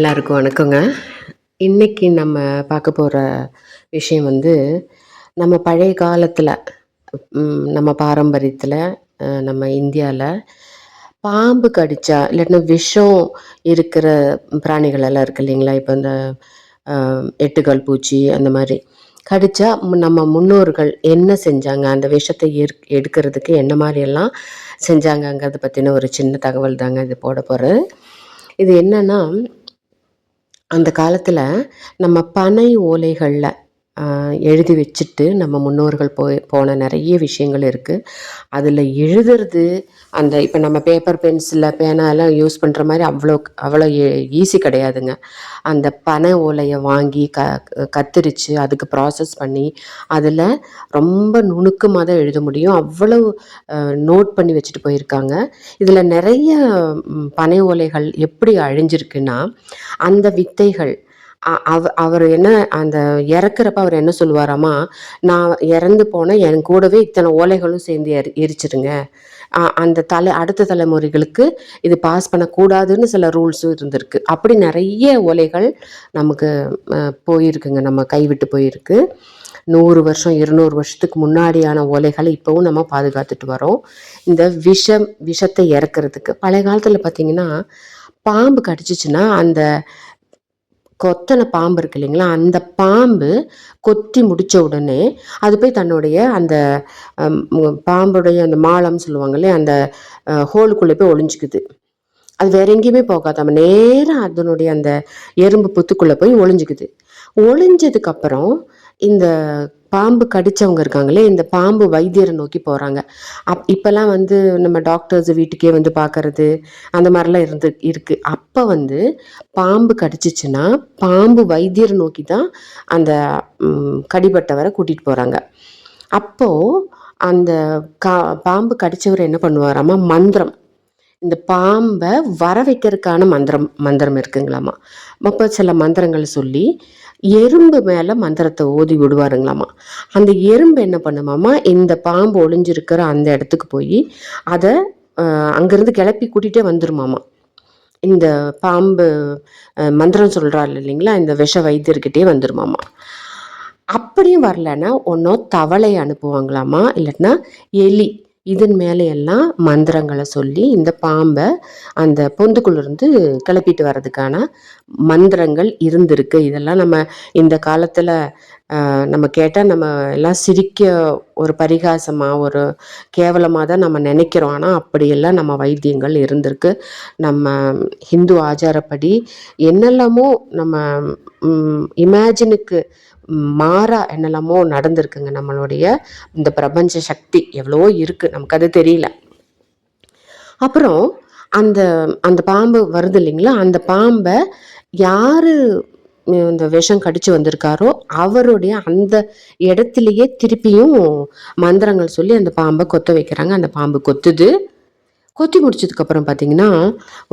எல்லாருக்கும் வணக்கங்க. இன்னைக்கு நம்ம பார்க்க போகிற விஷயம் வந்து நம்ம பழைய காலத்தில் நம்ம பாரம்பரியத்தில் நம்ம இந்தியாவில் பாம்பு கடித்தா இல்லைன்னா விஷம் இருக்கிற பிராணிகள் எல்லாம் இருக்கு இல்லைங்களா? இப்போ இந்த எட்டுக்கால் பூச்சி அந்த மாதிரி. கடித்தா மு- நம்ம முன்னோர்கள் என்ன செஞ்சாங்க? அந்த விஷத்தை எடுக்கிறதுக்கு என்ன மாதிரியெல்லாம் செஞ்சாங்கங்கிறத பற்றின ஒரு சின்ன தகவல் தாங்க இது போட போகிறது இது என்னன்னா அந்த காலத்தில் நம்ம பனை ஓலைகளில் எழுதி வச்சுட்டு நம்ம முன்னோர்கள் போய் போன நிறைய விஷயங்கள் இருக்குது அதில் எழுதுறது அந்த இப்போ நம்ம பேப்பர் பென்சிலில் பேனாலாம் யூஸ் பண்ணுற மாதிரி அவ்வளோ அவ்வளோ ஈஸி கிடையாதுங்க. அந்த பனை ஓலையை வாங்கி க கத்திரிச்சு அதுக்கு ப்ராசஸ் பண்ணி அதில் ரொம்ப நுணுக்கமாக தான் எழுத முடியும். அவ்வளவு நோட் பண்ணி வச்சுட்டு போயிருக்காங்க. இதில் நிறைய பனை ஓலைகள் எப்படி அழிஞ்சிருக்குன்னா அந்த வித்தைகள் அவ அவர் என்ன அந்த இறக்குறப்ப அவர் என்ன சொல்லுவாராமா நான் இறந்து போனேன் என் கூடவே இத்தனை ஓலைகளும் சேர்ந்து எரி எரிச்சிருங்க. அந்த தலை அடுத்த தலைமுறைகளுக்கு இது பாஸ் பண்ணக்கூடாதுன்னு சில ரூல்ஸும் இருந்திருக்கு. அப்படி நிறைய ஓலைகள் நமக்கு போயிருக்குங்க. நம்ம கைவிட்டு போயிருக்கு. நூறு வருஷம் இருநூறு வருஷத்துக்கு முன்னாடியான ஓலைகளை இப்போவும் நம்ம பாதுகாத்துட்டு வரோம். இந்த விஷம் விஷத்தை இறக்குறதுக்கு. பழைய காலத்தில் பார்த்தீங்கன்னா பாம்பு கடிச்சிச்சுன்னா அந்த கொத்தனை பாம்பு இருக்கு இல்லைங்களா? அந்த பாம்பு கொத்தி முடித்த உடனே அது போய் தன்னுடைய அந்த பாம்புடைய அந்த மாலம் சொல்லுவாங்க இல்லையா? அந்த ஹோலுக்குள்ளே போய் ஒளிஞ்சுக்குது. அது வேற எங்கேயுமே போகாதாம நேராக அதனுடைய அந்த எறும்பு புத்துக்குள்ளே போய் ஒளிஞ்சுக்குது. ஒளிஞ்சதுக்கு அப்புறம் இந்த பாம்பு கடிச்சவங்க இருக்காங்களே இந்த பாம்பு வைத்தியரை நோக்கி போகிறாங்க அப் இப்போல்லாம் வந்து நம்ம டாக்டர்ஸ் வீட்டுக்கே வந்து பார்க்கறது அந்த மாதிரிலாம் இருந்து இருக்கு. அப்போ வந்து பாம்பு கடிச்சிச்சுன்னா பாம்பு வைத்தியரை நோக்கி தான் அந்த கடிபட்டவரை கூட்டிகிட்டு போகிறாங்க அப்போது அந்த கா பாம்பு கடிச்சவர் என்ன பண்ணுவாராமா மந்திரம். இந்த பாம்பை வர வைக்கிறதுக்கான மந்திரம் மந்திரம் இருக்குங்களாமா? அப்போ சில மந்திரங்கள் சொல்லி எறும்பு மேலே மந்திரத்தை ஓதி விடுவாருங்களாமா? அந்த எறும்பு என்ன பண்ணுமாமா? இந்த பாம்பு ஒளிஞ்சிருக்கிற அந்த இடத்துக்கு போய் அதை அங்கேருந்து கிளப்பி கூட்டிகிட்டே வந்துருமாமா? இந்த பாம்பு மந்திரம் சொல்கிறாள் இல்லைங்களா? இந்த விஷ வைத்தியர்கிட்டே வந்துருமாமா? அப்படியும் வரலன்னா ஒன்றும் தவளை அனுப்புவாங்களாமா? இல்லைன்னா எலி. இதன் மேலே எல்லாம் மந்திரங்களை சொல்லி இந்த பாம்பை அந்த பொந்துக்குள்ளேருந்து கிளப்பிட்டு வர்றதுக்கான மந்திரங்கள் இருந்திருக்கு. இதெல்லாம் நம்ம இந்த காலத்தில் நம்ம கேட்டால் நம்ம எல்லாம் சிரிக்க ஒரு பரிகாசமாக ஒரு கேவலமாக தான் நம்ம நினைக்கிறோம். ஆனால் அப்படியெல்லாம் நம்ம வைத்தியங்கள் இருந்திருக்கு. நம்ம ஹிந்து ஆச்சாரப்படி என்னெல்லாமோ நம்ம இமேஜினுக்கு மாறா என்னெல்லாமோ நடந்திருக்குங்க நம்மளுடைய இந்த பிரபஞ்ச சக்தி. எவ்வளோ இருக்குது நமக்கு அது தெரியல. அப்புறம் அந்த அந்த பாம்பு வருது இல்லைங்களா? அந்த பாம்பை யார் இந்த விஷம் கடிச்சு வந்திருக்காரோ அவருடைய அந்த இடத்துலையே திருப்பியும் மந்திரங்கள் சொல்லி அந்த பாம்பை கொத்த வைக்கிறாங்க. அந்த பாம்பு கொத்துது. கொத்தி முடிச்சதுக்கப்புறம் பார்த்தீங்கன்னா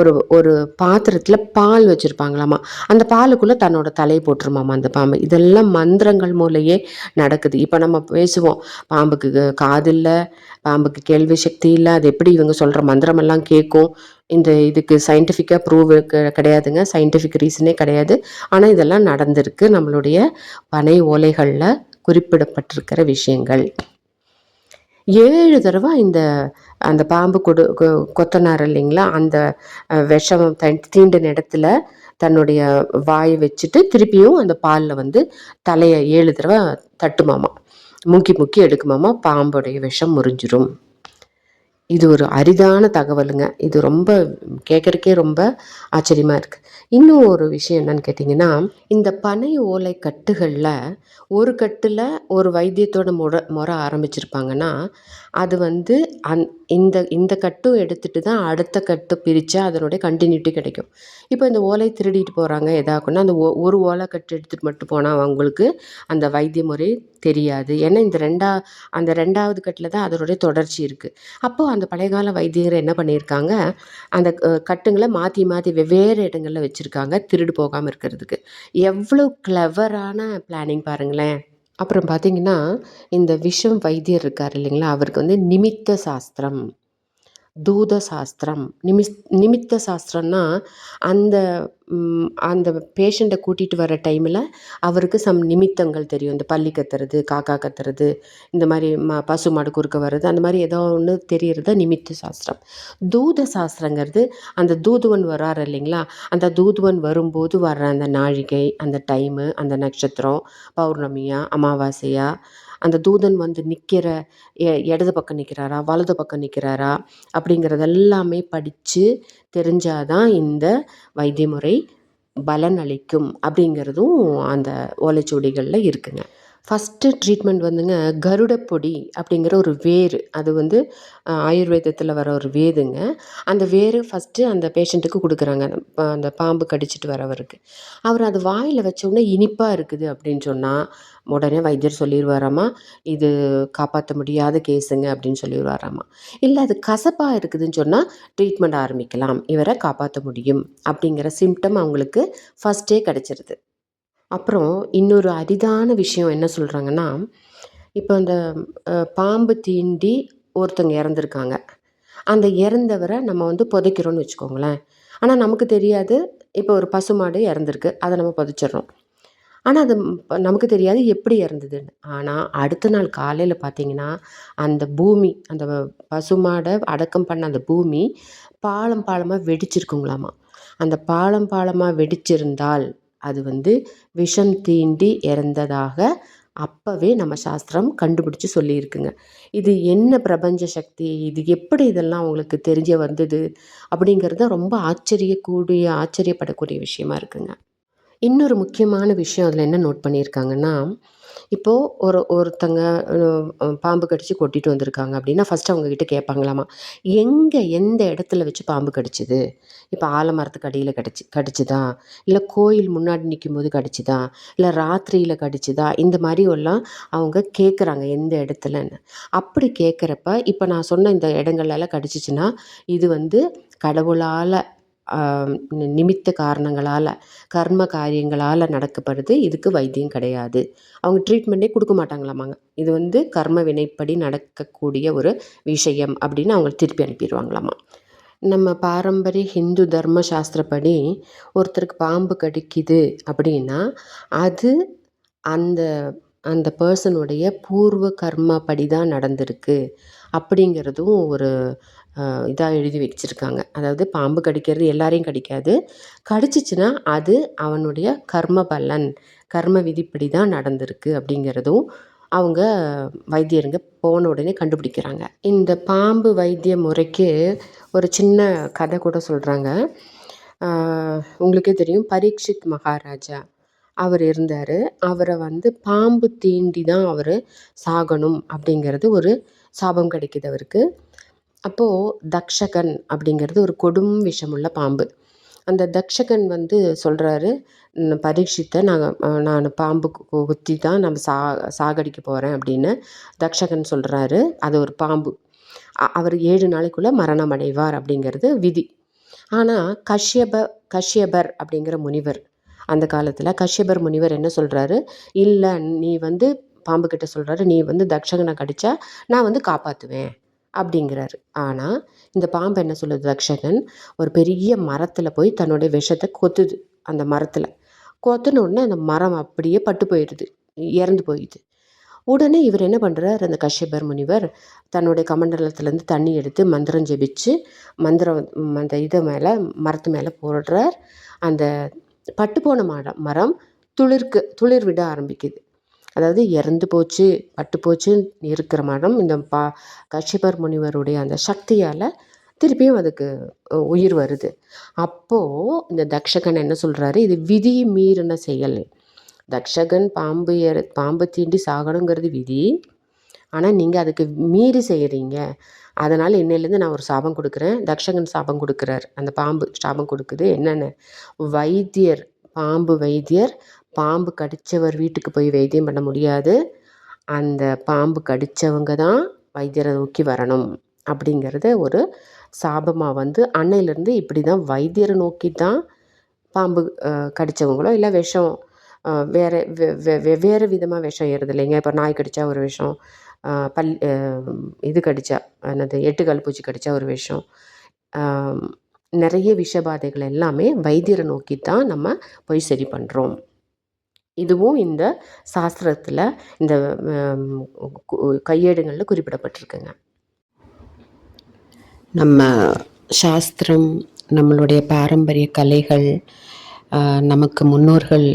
ஒரு ஒரு பாத்திரத்தில் பால் வச்சுருப்பாங்களாமா? அந்த பாலுக்குள்ளே தன்னோட தலையை போட்டுருமாமா அந்த பாம்பு? இதெல்லாம் மந்திரங்கள் மூலையே நடக்குது. இப்போ நம்ம பேசுவோம் பாம்புக்கு காது இல்லை பாம்புக்கு கேள்வி சக்தி இல்லை அது எப்படி இவங்க சொல்கிற மந்திரமெல்லாம் கேட்கும்? இந்த இதுக்கு சயின்டிஃபிக்காக ப்ரூவ் கிடையாதுங்க. சயின்டிஃபிக் ரீசனே கிடையாது. ஆனால் இதெல்லாம் நடந்திருக்கு. நம்மளுடைய பனை ஓலைகளில் குறிப்பிடப்பட்டிருக்கிற விஷயங்கள். ஏழு தடவை இந்த அந்த பாம்பு கொடு கொ- கொத்தனார் இல்லைங்களா? அந்த விஷம் தீண்டின இடத்துல தன்னுடைய வாயை வச்சுட்டு திருப்பியும் அந்த பாலில் வந்து தலையை ஏழு தடவை தட்டுமாமா. முக்கி முக்கி எடுக்குமாமா. பாம்புடைய விஷம் முறிஞ்சிரும். இது ஒரு அரிதான தகவலுங்க. இது ரொம்ப கேட்கறக்கே ரொம்ப ஆச்சரியமாக இருக்குது இன்னும் ஒரு விஷயம் என்னன்னு கேட்டிங்கன்னா இந்த பனை ஓலை கட்டுகளில் ஒரு கட்டில் ஒரு வைத்தியத்தோட முறை முறை ஆரம்பிச்சிருப்பாங்கன்னா அது வந்து அந் இந்த இந்த கட்டும் எடுத்துகிட்டு தான் அடுத்த கட்டு பிரித்தா அதனுடைய கண்டினியூட்டி கிடைக்கும். இப்போ இந்த ஓலை திருடிட்டு போகிறாங்க எதாக்குன்னா அந்த ஒ- ஒரு ஓலை கட்டு எடுத்துகிட்டு மட்டும் போனால் அவங்களுக்கு அந்த வைத்திய முறை தெரியாது. ஏன்னா இந்த ரெண்டா அந்த ரெண்டாவது கட்டில் தான் அதனுடைய தொடர்ச்சி இருக்குது அப்போது அந்த பழையகால வைத்தியர் என்ன பண்ணியிருக்காங்க அந்த கட்டுங்களை மாற்றி மாற்றி வெவ்வேறு இடங்களில் வச்சுருக்காங்க திருடு போகாமல் இருக்கிறதுக்கு. எவ்வளோ கிளவரான பிளானிங் பாருங்களேன். அப்புறம் பார்த்தீங்கன்னா இந்த விஷம் வைத்தியர் இருக்கார் இல்லைங்களா? அவருக்கு வந்து நிமித்த சாஸ்திரம். தூத சாஸ்திரம் நிமிஸ் நிமித்த சாஸ்திரம்னா அந்த அந்த பேஷண்ட்டை கூட்டிகிட்டு வர டைமில் அவருக்கு சம் நிமித்தங்கள் தெரியும். இந்த பள்ளி கத்துறது காக்கா கத்துறது இந்த மாதிரி ம பசு மாடு குறுக்க வர்றது அந்த மாதிரி ஏதோ ஒன்று தெரியறது நிமித்த சாஸ்திரம் தூத சாஸ்திரங்கிறது அந்த தூதுவன் வராரு இல்லைங்களா? அந்த தூதுவன் வரும்போது வர்ற அந்த நாழிகை அந்த டைமு அந்த நட்சத்திரம் பௌர்ணமியாக அமாவாசையாக அந்த தூதன் வந்து நிற்கிற எ இடது பக்கம் நிற்கிறாரா வலது பக்கம் நிற்கிறாரா அப்படிங்கிறதெல்லாமே படித்து தெரிஞ்சாதான் இந்த வைத்திய முறை பலன் அளிக்கும் அப்படிங்கிறதும் அந்த ஓலைச்சுவடிகளில் இருக்குங்க. ஃபஸ்ட்டு ட்ரீட்மெண்ட் வந்துங்க கருடப்பொடி அப்படிங்கிற ஒரு வேர். அது வந்து ஆயுர்வேதத்தில் வர ஒரு வேதுங்க. அந்த வேர் ஃபஸ்ட்டு அந்த பேஷண்ட்டுக்கு கொடுக்குறாங்க. அந்த அந்த பாம்பு கடிச்சிட்டு வரவருக்கு. அவர் அது வாயில் வச்சோடனே இனிப்பாக இருக்குது அப்படின்னு சொன்னால் உடனே வைத்தியர் சொல்லிடுவாராம்மா இது காப்பாற்ற முடியாத கேஸுங்க அப்படின்னு சொல்லிடுவாராம்மா இல்லை அது கசப்பாக இருக்குதுன்னு சொன்னால் ட்ரீட்மெண்ட் ஆரம்பிக்கலாம். இவரை காப்பாற்ற முடியும் அப்படிங்கிற சிம்டம் அவங்களுக்கு ஃபஸ்ட்டே கிடச்சிருது. அப்புறம் இன்னொரு அரிதான விஷயம் என்ன சொல்கிறாங்கன்னா இப்போ அந்த பாம்பு தீண்டி ஒருத்தங்க இறந்துருக்காங்க. அந்த இறந்தவரை நம்ம வந்து புதைக்கிறோன்னு வச்சுக்கோங்களேன். ஆனால் நமக்கு தெரியாது இப்போ ஒரு பசுமாடு இறந்துருக்கு அதை நம்ம புதைச்சிடுறோம். ஆனால் அது நமக்கு தெரியாது எப்படி இறந்ததுன்னு. ஆனால் அடுத்த நாள் காலையில் பார்த்தீங்கன்னா அந்த பூமி அந்த பசுமாடை அடக்கம் பண்ண அந்த பூமி பாலம் பாலமாக வெடிச்சிருக்குங்களாமா. அந்த பாலம் பாலமாக வெடிச்சிருந்தால் அது வந்து விஷம் தீண்டி இறந்ததாக அப்போவே நம்ம சாஸ்திரம் கண்டுபிடிச்சு சொல்லியிருக்குங்க. இது என்ன பிரபஞ்ச சக்தி? இது எப்படி இதெல்லாம் அவங்களுக்கு தெரிஞ்ச வந்தது? அப்படிங்கிறது ரொம்ப ஆச்சரியக்கூடிய ஆச்சரியப்படக்கூடிய விஷயமா இருக்குங்க. இன்னொரு முக்கியமான விஷயம் அதில் என்ன நோட் பண்ணியிருக்காங்கன்னா இப்போது ஒரு ஒருத்தங்க பாம்பு கடிச்சு கொட்டிட்டு வந்திருக்காங்க அப்படின்னா ஃபஸ்ட்டு அவங்கக்கிட்ட கேட்பாங்களாமா? எங்கே எந்த இடத்துல வச்சு பாம்பு கடிச்சிது? இப்போ ஆலமரத்துக்கு அடியில் கடிச்சு கடிச்சுதா? இல்லை கோயில் முன்னாடி நிற்கும் போது கடிச்சுதா? இல்லை ராத்திரியில் கடிச்சுதா? இந்த மாதிரி எல்லாம் அவங்க கேட்குறாங்க எந்த இடத்துலன்னு. அப்படி கேட்குறப்ப இப்போ நான் சொன்ன இந்த இடங்கள்லாம் கடிச்சிச்சுன்னா இது வந்து கடவுளால் நிமித்த காரணங்களால் கர்ம காரியங்களால் நடக்கப்படுது. இதுக்கு வைத்தியம் கிடையாது. அவங்க ட்ரீட்மெண்ட்டே கொடுக்க மாட்டாங்களாமாங்க. இது வந்து கர்ம வினைப்படி நடக்கக்கூடிய ஒரு விஷயம் அப்படின்னு அவங்க திருப்பி அனுப்பிடுவாங்களாமா. நம்ம பாரம்பரிய ஹிந்து தர்ம சாஸ்திரப்படி ஒருத்தருக்கு பாம்பு கடிக்குது அப்படின்னா அது அந்த அந்த பர்சனுடைய பூர்வ கர்மப்படி தான் நடந்திருக்கு அப்படிங்கிறதும் ஒரு இதாக எழுதி வச்சுருக்காங்க. அதாவது பாம்பு கடிக்கிறது எல்லாரையும் கடிக்காது. கடிச்சிச்சுன்னா அது அவனுடைய கர்ம பலன் கர்ம விதிப்படி தான் நடந்திருக்கு அப்படிங்கிறதும் அவங்க வைத்தியருங்க போன உடனே கண்டுபிடிக்கிறாங்க. இந்த பாம்பு வைத்திய முறைக்கு ஒரு சின்ன கதை கூட சொல்கிறாங்க உங்களுக்கே தெரியும் பரீட்சித் மகாராஜா. அவர் இருந்தார். அவரை வந்து பாம்பு தீண்டி தான் அவர் சாகணும் அப்படிங்கிறது ஒரு சாபம் கிடைக்கிது அவருக்கு. அப்போது தக்ஷகன் அப்படிங்கிறது ஒரு கொடும் விஷமுள்ள பாம்பு. அந்த தக்ஷகன் வந்து சொல்கிறாரு பரீட்சித்தை நாங்கள் நான் பாம்பு குத்தி தான் நம்ம சா சாகடிக்க போகிறேன் அப்படின்னு தக்ஷகன் சொல்கிறாரு அது ஒரு பாம்பு. அவர் ஏழு நாளைக்குள்ளே மரணம் அடைவார் அப்படிங்கிறது விதி. ஆனால் கஷ்யப கஷ்யபர் அப்படிங்கிற முனிவர் அந்த காலத்தில் கஷ்யபர் முனிவர் என்ன சொல்கிறாரு இல்லை நீ வந்து பாம்பு கிட்ட சொல்கிறாரு நீ வந்து தக்ஷகனை கடிச்சா நான் வந்து காப்பாற்றுவேன் அப்படிங்கிறாரு. ஆனால் இந்த பாம்பு என்ன சொல்லுது தக்ஷகன் ஒரு பெரிய மரத்தில் போய் தன்னுடைய விஷத்தை கொத்துது. அந்த மரத்தில். கொத்துன உடனே அந்த மரம் அப்படியே பட்டு போயிடுது. இறந்து போயிடுது. உடனே இவர் என்ன பண்ணுறார் அந்த கஷ்யபர் முனிவர் தன்னுடைய கமண்டலத்துலேருந்து தண்ணி எடுத்து மந்திரம் ஜெபிச்சு மந்திரம் அந்த இதை மேலே மரத்து மேலே போடுறார். அந்த பட்டு போன மரம் மரம் துளிர்க்கு துளிர் விட ஆரம்பிக்குது. அதாவது இறந்து போச்சு பட்டு போச்சு இருக்கிற மரம் இந்த பா கஷிபர் முனிவருடைய அந்த சக்தியால் திருப்பியும் அதுக்கு உயிர் வருது. அப்போது இந்த தக்ஷகன் என்ன சொல்கிறாரு இது விதி மீறின செயல். தக்ஷகன் பாம்பு ஏற பாம்பு தீண்டி சாகணுங்கிறது விதி. ஆனால் நீங்கள் அதுக்கு மீறி செய்கிறீங்க அதனால் என்னையிலேருந்து நான் ஒரு சாபம் கொடுக்குறேன். தக்ஷகன் சாபம் கொடுக்குறார். அந்த பாம்பு சாபம் கொடுக்குது. என்னென்ன? வைத்தியர் பாம்பு வைத்தியர் பாம்பு கடித்தவர் வீட்டுக்கு போய் வைத்தியம் பண்ண முடியாது. அந்த பாம்பு கடித்தவங்க தான் வைத்தியரை நோக்கி வரணும். அப்படிங்கிறத ஒரு சாபமாக வந்து அன்னையிலேருந்து இப்படி தான் வைத்தியரை நோக்கி தான் பாம்பு கடித்தவங்களோ இல்லை விஷம் வேறு வெ- வெவ்வேறு விதமாக விஷம் ஏறுது இல்லைங்க. இப்போ நாய் கடித்தா ஒரு விஷம் பல் இது கடித்தா என்னது எட்டுக்கால் பூச்சி கடித்தா ஒரு விஷம். நிறைய விஷபாதைகள் எல்லாமே வைத்தியரை நோக்கி தான் நம்ம போய் சரி பண்ணுறோம் இதுவும் இந்த சாஸ்திரத்தில் இந்த கையேடுங்களில் கையேடுகளில் குறிப்பிடப்பட்டிருக்குங்க. நம்ம சாஸ்திரம் நம்மளுடைய பாரம்பரிய கலைகள் நமக்கு முன்னோர்கள்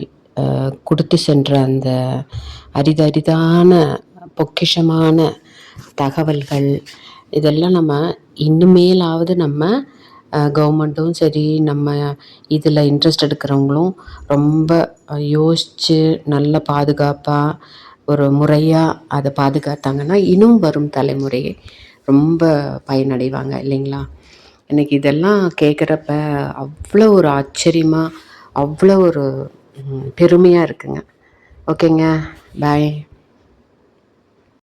கொடுத்து சென்ற அந்த அரிதரிதான பொக்கிஷமான தகவல்கள் இதெல்லாம் நம்ம இனிமேலாவது நம்ம கவர்மெண்ட்டும் சரி நம்ம இதில் இன்ட்ரெஸ்ட் எடுக்கிறவங்களும் ரொம்ப யோசித்து நல்ல பாதுகாப்பாக ஒரு முறையாக அதை பாதுகாத்தாங்கன்னா இன்னும் வரும் தலைமுறை ரொம்ப பயனடைவாங்க இல்லைங்களா? எனக்கு இதெல்லாம் கேட்குறப்ப அவ்வளோ ஒரு ஆச்சரியமாக அவ்வளோ ஒரு பெருமையாக இருக்குங்க. ஓகேங்க. பாய்